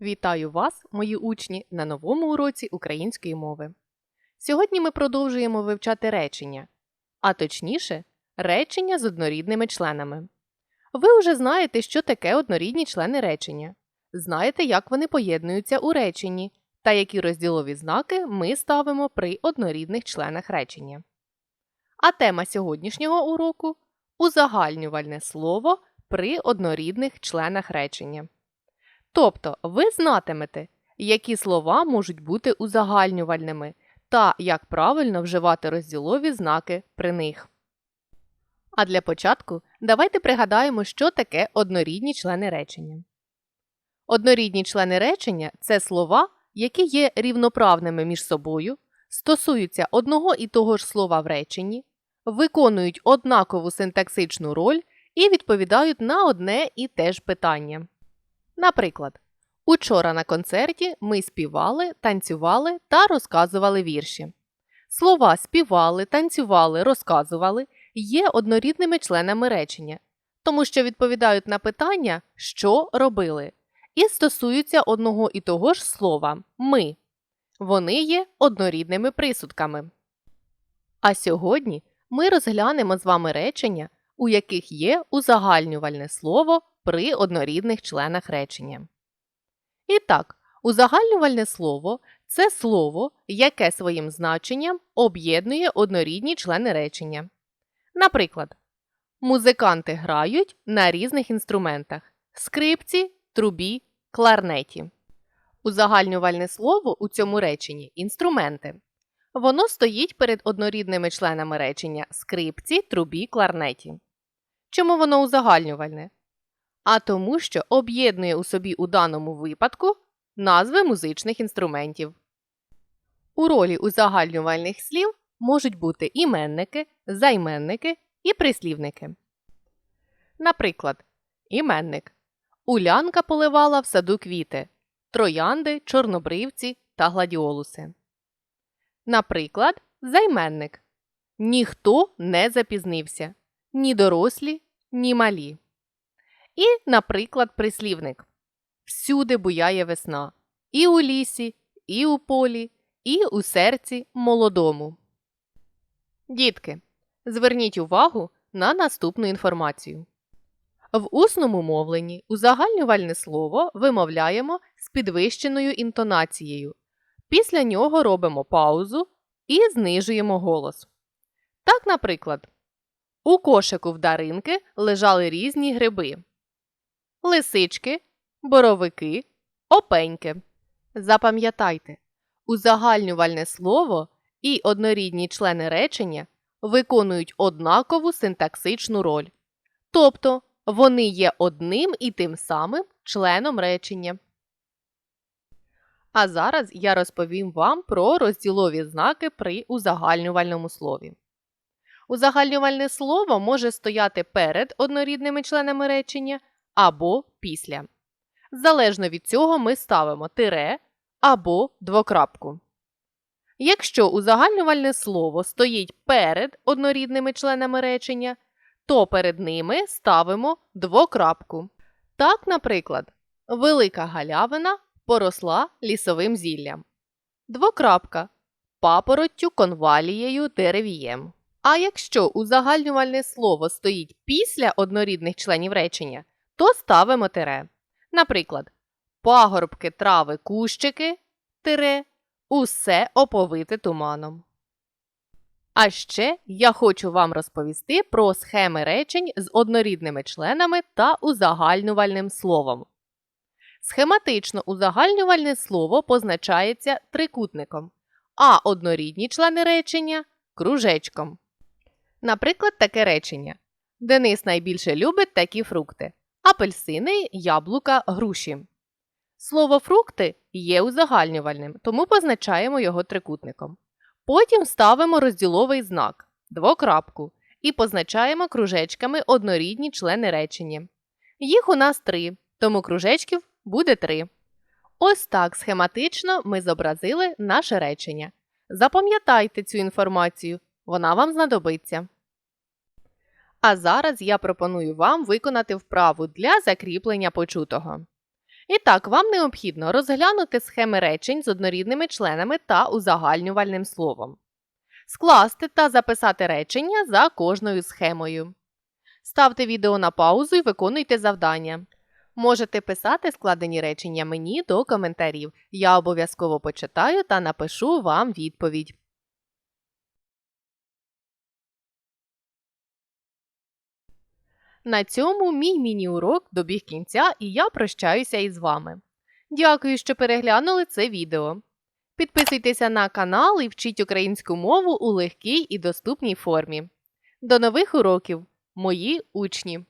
Вітаю вас, мої учні, на новому уроці української мови. Сьогодні ми продовжуємо вивчати речення, а точніше, речення з однорідними членами. Ви вже знаєте, що таке однорідні члени речення, знаєте, як вони поєднуються у реченні та які розділові знаки ми ставимо при однорідних членах речення. А тема сьогоднішнього уроку узагальнювальне слово при однорідних членах речення. Тобто ви знатимете, які слова можуть бути узагальнювальними та як правильно вживати розділові знаки при них. А для початку давайте пригадаємо, що таке однорідні члени речення. Однорідні члени речення це слова, які є рівноправними між собою, стосуються одного і того ж слова в реченні, виконують однакову синтаксичну роль і відповідають на одне і те ж питання. Наприклад, учора на концерті ми співали, танцювали та розказували вірші. Слова співали, танцювали, розказували є однорідними членами речення, тому що відповідають на питання, що робили, і стосуються одного і того ж слова ми. Вони є однорідними присудками. А сьогодні ми розглянемо з вами речення, у яких є узагальнювальне слово при однорідних членах речення. І так, узагальнювальне слово це слово, яке своїм значенням об'єднує однорідні члени речення. Наприклад, музиканти грають на різних інструментах скрипці, трубі, кларнеті. Узагальнювальне слово у цьому реченні інструменти. Воно стоїть перед однорідними членами речення скрипці, трубі, кларнеті. Чому воно узагальнювальне? А тому, що об'єднує у собі у даному випадку назви музичних інструментів. У ролі узагальнювальних слів можуть бути іменники, займенники і прислівники. Наприклад, іменник Улянка поливала в саду квіти, троянди, чорнобривці та гладіолуси. Наприклад, займенник Ніхто не запізнився ні дорослі, ні малі. І, наприклад, прислівник Всюди буяє весна і у лісі, і у полі, і у серці молодому. Дітки, зверніть увагу на наступну інформацію. В усному мовленні узагальнювальне слово вимовляємо з підвищеною інтонацією. Після нього робимо паузу і знижуємо голос. Так, наприклад, у кошику в даринки лежали різні гриби лисички, боровики, опеньки. Запам'ятайте, узагальнювальне слово і однорідні члени речення виконують однакову синтаксичну роль. Тобто вони є одним і тим самим членом речення. А зараз я розповім вам про розділові знаки при узагальнювальному слові. Узагальнювальне слово може стояти перед однорідними членами речення або після. Залежно від цього ми ставимо тире або двокрапку. Якщо узагальнювальне слово стоїть перед однорідними членами речення, то перед ними ставимо двокрапку. Так, наприклад, велика галявина поросла лісовим зіллям. Двокрапка папороттю, конвалією, деревієм. А якщо узагальнювальне слово стоїть після однорідних членів речення, то ставимо тире. Наприклад, пагорбки, трави, кущики тире, усе оповите туманом. А ще я хочу вам розповісти про схеми речень з однорідними членами та узагальнювальним словом. Схематично узагальнювальне слово позначається трикутником, а однорідні члени речення кружечком. Наприклад, таке речення. Денис найбільше любить такі фрукти апельсини, яблука, груші. Слово фрукти є узагальнювальним, тому позначаємо його трикутником. Потім ставимо розділовий знак двокрапку і позначаємо кружечками однорідні члени речення. Їх у нас три, тому кружечків буде три. Ось так схематично ми зобразили наше речення. Запам'ятайте цю інформацію, вона вам знадобиться. А зараз я пропоную вам виконати вправу для закріплення почутого. І так, вам необхідно розглянути схеми речень з однорідними членами та узагальнювальним словом, скласти та записати речення за кожною схемою. Ставте відео на паузу і виконуйте завдання. Можете писати складені речення мені до коментарів. Я обов'язково почитаю та напишу вам відповідь. На цьому мій міні-урок добіг кінця і я прощаюся із вами. Дякую, що переглянули це відео. Підписуйтеся на канал і вчіть українську мову у легкій і доступній формі. До нових уроків, мої учні!